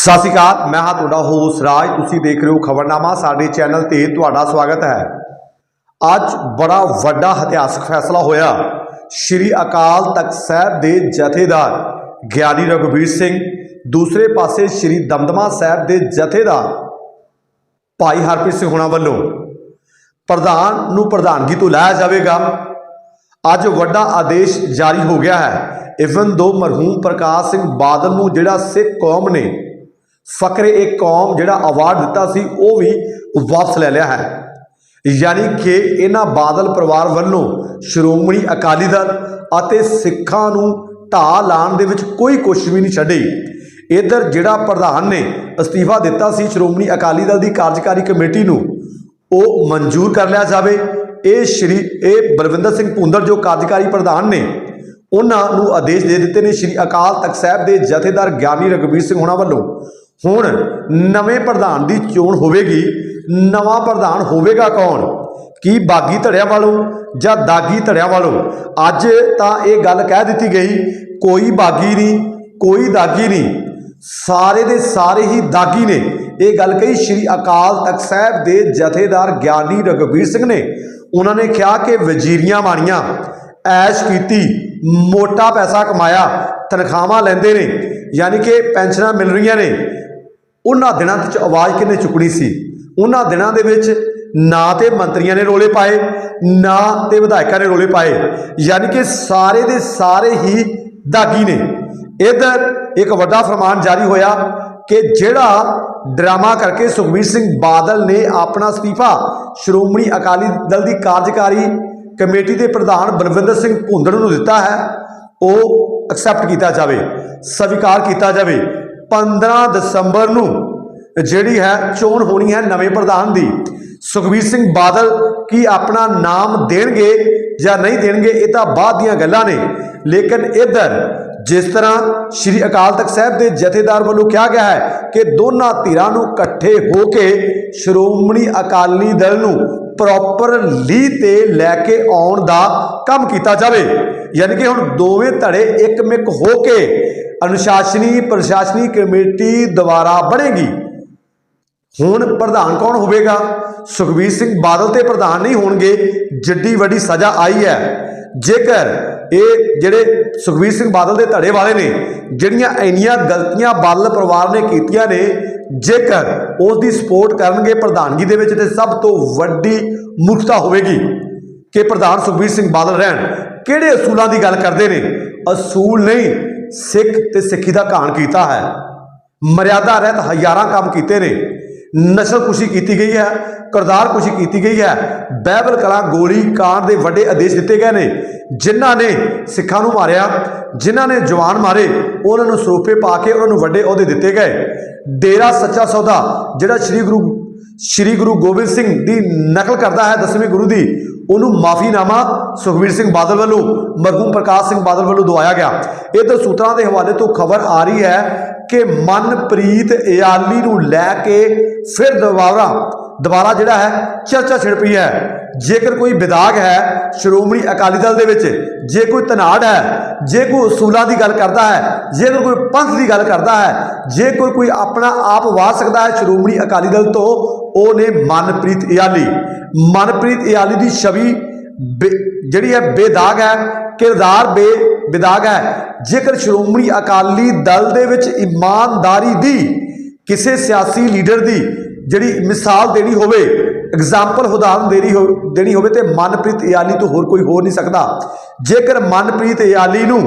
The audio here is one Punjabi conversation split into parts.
ਸਤਿ ਸ਼੍ਰੀ ਅਕਾਲ, ਮੈਂ ਹਾਂ ਤੁਹਾਡਾ ਹੋਸ ਰਾਜ, ਤੁਸੀਂ ਦੇਖ ਰਹੇ ਹੋ ਖਬਰਨਾਮਾ, ਸਾਡੇ ਚੈਨਲ ਤੇ ਤੁਹਾਡਾ ਸਵਾਗਤ ਹੈ। ਅੱਜ ਬੜਾ ਵੱਡਾ ਇਤਿਹਾਸਕ ਫੈਸਲਾ ਹੋਇਆ। ਸ਼੍ਰੀ ਅਕਾਲ ਤਖਤ ਸਾਹਿਬ ਦੇ ਜਥੇਦਾਰ ਗਿਆਨੀ ਰਘੁਬੀਰ ਸਿੰਘ, ਦੂਸਰੇ ਪਾਸੇ ਸ਼੍ਰੀ ਦਮਦਮਾ ਸਾਹਿਬ ਦੇ ਜਥੇਦਾਰ ਭਾਈ ਹਰਪ੍ਰੀਤ ਸਿੰਘ ਹੋਣਾ ਵੱਲੋਂ ਪ੍ਰਧਾਨ ਨੂੰ ਪ੍ਰਧਾਨਗੀ ਤੋਂ ਲਾਇਆ ਜਾਵੇਗਾ। ਅੱਜ ਵੱਡਾ ਆਦੇਸ਼ ਜਾਰੀ ਹੋ ਗਿਆ ਹੈ। ਇਵਨ ਦੋ ਮਰਹੂਮ ਪ੍ਰਕਾਸ਼ ਸਿੰਘ ਬਾਦਲ ਨੂੰ ਜਿਹੜਾ ਸਿੱਖ ਕੌਮ ਨੇ ਫਕਰੇ ਇੱਕ ਕੌਮ ਜਿਹੜਾ ਅਵਾਰਡ ਦਿੱਤਾ ਸੀ, ਉਹ ਵੀ ਵਾਪਸ ਲੈ ਲਿਆ ਹੈ। ਯਾਨੀ ਕਿ ਇਹਨਾਂ ਬਾਦਲ ਪਰਿਵਾਰ ਵੱਲੋਂ ਸ਼੍ਰੋਮਣੀ ਅਕਾਲੀ ਦਲ ਅਤੇ ਸਿੱਖਾਂ ਨੂੰ ਢਾਹ ਲਾਉਣ ਦੇ ਵਿੱਚ ਕੋਈ ਕੋਸ਼ਿਸ਼ ਵੀ ਨਹੀਂ ਛੱਡੀ। ਇਧਰ ਜਿਹੜਾ ਪ੍ਰਧਾਨ ਨੇ ਅਸਤੀਫਾ ਦਿੱਤਾ ਸੀ ਸ਼੍ਰੋਮਣੀ ਅਕਾਲੀ ਦਲ ਦੀ ਕਾਰਜਕਾਰੀ ਕਮੇਟੀ ਨੂੰ, ਉਹ ਮਨਜ਼ੂਰ ਕਰ ਲਿਆ ਜਾਵੇ। ਇਹ ਸ਼੍ਰੀ, ਇਹ ਬਲਵਿੰਦਰ ਸਿੰਘ ਭੁੰਦਰ ਜੋ ਕਾਰਜਕਾਰੀ ਪ੍ਰਧਾਨ ਨੇ, ਉਹਨਾਂ ਨੂੰ ਆਦੇਸ਼ ਦੇ ਦਿੱਤੇ ਨੇ। ਸ਼੍ਰੀ ਅਕਾਲ ਤਖਤ ਸਾਹਿਬ ਦੇ ਜਥੇਦਾਰ ਗਿਆਨੀ ਰਘਬੀਰ ਸਿੰਘ ਹੋਣਾ ਵੱਲੋਂ ਹੁਣ ਨਵੇਂ ਪ੍ਰਧਾਨ ਦੀ ਚੋਣ ਹੋਵੇਗੀ, ਨਵਾਂ ਪ੍ਰਧਾਨ ਹੋਵੇਗਾ ਕੌਣ? ਕੀ ਬਾਗੀ ਧੜਿਆਂ ਵਾਲੋਂ ਜਾਂ ਦਾਗੀ ਧੜਿਆਂ ਵਾਲੋਂ? ਅੱਜ ਤਾਂ ਇਹ ਗੱਲ ਕਹਿ ਦਿੱਤੀ ਗਈ, ਕੋਈ ਬਾਗੀ ਨਹੀਂ, ਕੋਈ ਦਾਗੀ ਨਹੀਂ। ਸਾਰੇ ਦੇ ਸਾਰੇ ਹੀ ਦਾਗੀ ਨੇ। ਇਹ ਗੱਲ ਕਹੀ ਸ਼੍ਰੀ ਅਕਾਲ ਤਖਤ ਸਾਹਿਬ ਦੇ ਜਥੇਦਾਰ ਗਿਆਨੀ ਰਘਬੀਰ ਸਿੰਘ ਨੇ। ਉਹਨਾਂ ਨੇ ਕਿਹਾ ਕਿ ਵਜ਼ੀਰੀਆਂ ਮਾਣੀਆਂ ਐਸ਼ ਕੀਤੀ, ਮੋਟਾ ਪੈਸਾ ਕਮਾਇਆ, ਤਨਖਾਹਾਂ ਲੈਂਦੇ ਨੇ, ਯਾਨੀ ਕਿ ਪੈਨਸ਼ਨਾਂ ਮਿਲ ਰਹੀਆਂ ਨੇ। ਉਹਨਾਂ ਦਿਨਾਂ ਵਿੱਚ ਆਵਾਜ਼ ਕਿਹਨੇ ਚੁੱਕਣੀ ਸੀ? ਉਹਨਾਂ ਦਿਨਾਂ ਦੇ ਵਿੱਚ ਨਾ ਤੇ ਮੰਤਰੀਆਂ ਨੇ ਰੋਲੇ ਪਾਏ, ਨਾ ਤੇ ਵਿਧਾਇਕਾਂ ਨੇ ਰੋਲੇ ਪਾਏ। ਯਾਨੀ ਕਿ ਸਾਰੇ ਦੇ ਸਾਰੇ ਹੀ ਦਾਗੀ ਨੇ। ਇਧਰ ਇੱਕ ਵੱਡਾ ਫਰਮਾਨ ਜਾਰੀ ਹੋਇਆ ਕਿ ਜਿਹੜਾ ਡਰਾਮਾ ਕਰਕੇ ਸੁਖਬੀਰ ਸਿੰਘ ਬਾਦਲ ਨੇ ਆਪਣਾ ਅਸਤੀਫਾ ਸ਼੍ਰੋਮਣੀ ਅਕਾਲੀ ਦਲ ਦੀ ਕਾਰਜਕਾਰੀ ਕਮੇਟੀ ਦੇ ਪ੍ਰਧਾਨ ਬਲਵਿੰਦਰ ਸਿੰਘ ਭੁੰਦੜ ਨੂੰ ਦਿੱਤਾ ਹੈ, ਉਹ ਐਕਸੈਪਟ ਕੀਤਾ ਜਾਵੇ, ਸਵੀਕਾਰ ਕੀਤਾ ਜਾਵੇ। 15 ਦਸੰਬਰ ਨੂੰ ਜਿਹੜੀ ਹੈ ਚੋਣ ਹੋਣੀ ਹੈ ਨਵੇਂ ਪ੍ਰਧਾਨ ਦੀ। ਸੁਖਬੀਰ ਸਿੰਘ ਬਾਦਲ ਕੀ ਆਪਣਾ ਨਾਮ ਦੇਣਗੇ ਜਾਂ ਨਹੀਂ ਦੇਣਗੇ, ਇਹ ਤਾਂ ਬਾਅਦ ਦੀਆਂ ਗੱਲਾਂ ਨੇ। ਲੇਕਿਨ ਇੱਧਰ ਜਿਸ ਤਰ੍ਹਾਂ ਸ਼੍ਰੀ ਅਕਾਲ ਤਖਤ ਸਾਹਿਬ ਦੇ ਜਥੇਦਾਰ ਵੱਲੋਂ ਕਿਹਾ ਗਿਆ ਹੈ ਕਿ ਦੋਨਾਂ ਧਿਰਾਂ ਨੂੰ ਇਕੱਠੇ ਹੋ ਕੇ ਸ਼੍ਰੋਮਣੀ ਅਕਾਲੀ ਦਲ ਨੂੰ ਪ੍ਰੋਪਰ ਲੀ ਤੇ ਲੈ ਕੇ ਆਉਣ ਦਾ ਕੰਮ ਕੀਤਾ ਜਾਵੇ। ਯਾਨੀ ਕਿ ਹੁਣ ਦੋਵੇਂ ਧੜੇ ਇੱਕਮਿਕ ਹੋ ਕੇ ਅਨੁਸ਼ਾਸਨੀ, ਪ੍ਰਸ਼ਾਸਨੀ ਕਮੇਟੀ ਦੁਆਰਾ ਬਣੇਗੀ। ਹੁਣ ਪ੍ਰਧਾਨ ਕੌਣ ਹੋਵੇਗਾ? ਸੁਖਬੀਰ ਸਿੰਘ ਬਾਦਲ ਤੇ ਪ੍ਰਧਾਨ ਨਹੀਂ ਹੋਣਗੇ। ਜਿੱਡੀ ਵੱਡੀ ਸਜ਼ਾ ਆਈ ਹੈ। ਜੇਕਰ ਇਹ ਜਿਹੜੇ ਸੁਖਬੀਰ ਸਿੰਘ ਬਾਦਲ ਦੇ ਧੜੇ ਵਾਲੇ ਨੇ, ਜਿਹੜੀਆਂ ਇੰਨੀਆਂ ਗਲਤੀਆਂ ਬਾਦਲ ਪਰਿਵਾਰ ਨੇ ਕੀਤੀਆਂ ਨੇ, ਜੇਕਰ ਉਸ ਦੀ ਸਪੋਰਟ ਕਰਨਗੇ ਪ੍ਰਧਾਨਗੀ ਦੇ ਵਿੱਚ, ਤੇ ਸਭ ਤੋਂ ਵੱਡੀ ਮੂਰਖਤਾ ਹੋਵੇਗੀ ਕਿ ਪ੍ਰਧਾਨ ਸੁਖਬੀਰ ਸਿੰਘ ਬਾਦਲ ਰਹਿਣ। ਕਿਹੜੇ ਅਸੂਲਾਂ ਦੀ ਗੱਲ ਕਰਦੇ ਨੇ? ਅਸੂਲ ਨਹੀਂ, ਸਿੱਖ ਤੇ ਸਿੱਖੀ ਦਾ ਘਾਣ ਕੀਤਾ ਹੈ। ਮਰਿਆਦਾ ਰਹਿਤ ਹਜ਼ਾਰਾਂ ਕੰਮ ਕੀਤੇ ਨੇ। ਨਸਲ ਖੁਸ਼ੀ ਕੀਤੀ ਗਈ ਹੈ ਕਰਦਾਰ ਖੁਸ਼ੀ ਕੀਤੀ ਗਈ ਹੈ। ਬਾਈਬਲ ਕਲਾ ਗੋਲੀ ਕਾਂਡ ਦੇ ਵੱਡੇ ਆਦੇਸ਼ ਦਿੱਤੇ ਗਏ ਨੇ। ਜਿਨ੍ਹਾਂ ਨੇ ਸਿੱਖਾਂ ਨੂੰ ਮਾਰਿਆ, ਜਿਨ੍ਹਾਂ ਨੇ ਜਵਾਨ ਮਾਰੇ, ਉਹਨਾਂ ਨੂੰ ਸਰੂਪੇ ਪਾ ਕੇ ਉਹਨਾਂ ਨੂੰ ਵੱਡੇ ਅਹੁਦੇ ਦਿੱਤੇ ਗਏ। ਡੇਰਾ ਸੱਚਾ ਸੌਦਾ, ਜਿਹੜਾ ਸ੍ਰੀ ਗੁਰੂ ਸ੍ਰੀ ਗੁਰੂ ਗੋਬਿੰਦ ਸਿੰਘ ਦੀ ਨਕਲ ਕਰਦਾ ਹੈ ਦਸਵੇਂ ਗੁਰੂ ਦੀ, ਉਹਨੂੰ ਮਾਫੀਨਾਮਾ ਸੁਖਬੀਰ ਸਿੰਘ ਬਾਦਲ ਵੱਲੋਂ, ਮਰਹੂਮ ਪ੍ਰਕਾਸ਼ ਸਿੰਘ ਬਾਦਲ ਵੱਲੋਂ ਦਵਾਇਆ ਗਿਆ। ਇਧਰ ਸੂਤਰਾਂ ਦੇ ਹਵਾਲੇ ਤੋਂ ਖਬਰ ਆ ਰਹੀ ਹੈ ਕਿ ਮਨਪ੍ਰੀਤ ਇਆਲੀ ਨੂੰ ਲੈ ਕੇ ਫਿਰ ਦੁਬਾਰਾ ਦੁਬਾਰਾ ਜਿਹੜਾ ਹੈ ਚਰਚਾ ਛਿੜ ਪਈ ਹੈ। ਜੇਕਰ ਕੋਈ ਵਿਦਾਗ ਹੈ ਸ਼੍ਰੋਮਣੀ ਅਕਾਲੀ ਦਲ ਦੇ ਵਿੱਚ, ਜੇ ਕੋਈ ਤਨਾੜ ਹੈ, ਜੇ ਕੋਈ ਉਸੂਲਾਂ ਦੀ ਗੱਲ ਕਰਦਾ ਹੈ ਜੇਕਰ ਕੋਈ ਪੰਥ ਦੀ ਗੱਲ ਕਰਦਾ ਹੈ, ਜੇ ਕੋਈ ਕੋਈ ਆਪਣਾ ਆਪ ਵਾਰ ਸਕਦਾ ਹੈ ਸ਼੍ਰੋਮਣੀ ਅਕਾਲੀ ਦਲ ਤੋਂ, ਉਹ ਨੇ ਮਨਪ੍ਰੀਤ ਇਆਲੀ। ਮਨਪ੍ਰੀਤ ਇਆਲੀ ਦੀ ਛਵੀ ਬੇ- ਜਿਹੜੀ ਹੈ ਬੇਦਾਗ ਹੈ, ਕਿਰਦਾਰ ਬੇ ਬੇਦਾਗ ਹੈ। ਜੇਕਰ ਸ਼੍ਰੋਮਣੀ ਅਕਾਲੀ ਦਲ ਦੇ ਵਿੱਚ ਇਮਾਨਦਾਰੀ ਦੀ, ਕਿਸੇ ਸਿਆਸੀ ਲੀਡਰ ਦੀ ਜਿਹੜੀ ਮਿਸਾਲ ਦੇਣੀ ਹੋਵੇ ਐਗਜ਼ਾਮਪਲ ਉਦਾਹਰਨ ਦੇਣੀ ਹੋ ਦੇਣੀ ਹੋਵੇ ਤੇ ਮਨਪ੍ਰੀਤ ਇਆਲੀ ਤੋਂ ਹੋਰ ਕੋਈ ਹੋ ਨਹੀਂ ਸਕਦਾ। ਜੇਕਰ ਮਨਪ੍ਰੀਤ ਇਆਲੀ ਨੂੰ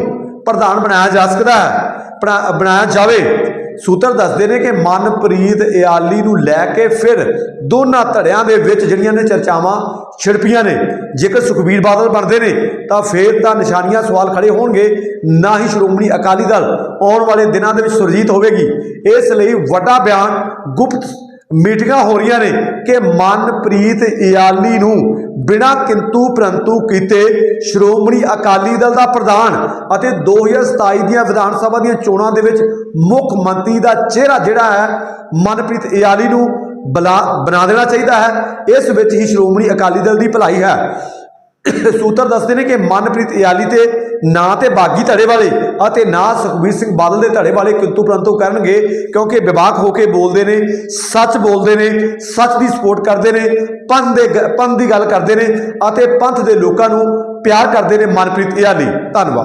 ਪ੍ਰਧਾਨ ਬਣਾਇਆ ਜਾ ਸਕਦਾ ਹੈ, ਬਣਾ- ਬਣਾਇਆ ਜਾਵੇ, ਸੂਤਰ ਦੱਸਦੇ ਨੇ ਕਿ ਮਨਪ੍ਰੀਤ ਇਆਲੀ ਨੂੰ ਲੈ ਕੇ ਫਿਰ ਦੋਨਾਂ ਧੜਿਆਂ ਦੇ ਵਿੱਚ ਜਿਹੜੀਆਂ ਨੇ ਚਰਚਾਵਾਂ ਛਿੜਪੀਆਂ ਨੇ। ਜੇਕਰ ਸੁਖਬੀਰ ਬਾਦਲ ਬਣਦੇ ਨੇ, ਤਾਂ ਫਿਰ ਤਾਂ ਨਿਸ਼ਾਨੀਆਂ ਸਵਾਲ ਖੜੇ ਹੋਣਗੇ। ਨਾ ਹੀ ਸ਼੍ਰੋਮਣੀ ਅਕਾਲੀ ਦਲ ਆਉਣ ਵਾਲੇ ਦਿਨਾਂ ਦੇ ਵਿੱਚ ਸੁਰਜੀਤ ਹੋਵੇਗੀ। ਇਸ ਲਈ ਵੱਡਾ ਬਿਆਨ ਗੁਪਤ ਮੀਟਿੰਗਾਂ ਹੋ ਰਹੀਆਂ ਨੇ ਕਿ ਮਨਪ੍ਰੀਤ ਇਆਲੀ ਨੂੰ ਬਿਨਾਂ ਕਿੰਤੂ ਪ੍ਰੰਤੂ ਕੀਤੇ ਸ਼੍ਰੋਮਣੀ ਅਕਾਲੀ ਦਲ ਦਾ ਪ੍ਰਧਾਨ ਅਤੇ 2027 ਦੀਆਂ ਵਿਧਾਨ ਸਭਾ ਦੀਆਂ ਚੋਣਾਂ ਦੇ ਵਿੱਚ ਮੁੱਖ ਮੰਤਰੀ ਦਾ ਚਿਹਰਾ ਜਿਹੜਾ ਹੈ, ਮਨਪ੍ਰੀਤ ਇਆਲੀ ਨੂੰ ਬਲਾ ਬਣਾ ਦੇਣਾ ਚਾਹੀਦਾ ਹੈ। ਇਸ ਵਿੱਚ ਹੀ ਸ਼੍ਰੋਮਣੀ ਅਕਾਲੀ ਦਲ ਦੀ ਭਲਾਈ ਹੈ। ਸੂਤਰ ਦੱਸਦੇ ਨੇ ਕਿ ਮਨਪ੍ਰੀਤ ਇਆਲੀ ਤੇ ਨਾ ਤੇ ਬਾਗੀ ਧੜੇ ਵਾਲੇ ਅਤੇ ਨਾ ਸੁਖਬੀਰ ਸਿੰਘ ਬਾਦਲ ਦੇ ਧੜੇ ਵਾਲੇ ਕਿੰਤੂ ਪ੍ਰੰਤੂ ਕਰਨਗੇ, ਕਿਉਂਕਿ ਵਿਵਾਕ ਹੋ ਕੇ ਬੋਲਦੇ ਨੇ, ਸੱਚ ਬੋਲਦੇ ਨੇ, ਸੱਚ ਦੀ ਸਪੋਰਟ ਕਰਦੇ ਨੇ, ਪੰਥ ਦੇ ਗ- ਪੰਥ ਦੀ ਗੱਲ ਕਰਦੇ ਨੇ ਅਤੇ ਪੰਥ ਦੇ ਲੋਕਾਂ ਨੂੰ ਪਿਆਰ ਕਰਦੇ ਨੇ ਮਨਪ੍ਰੀਤ ਇਆਲੀ। ਧੰਨਵਾਦ।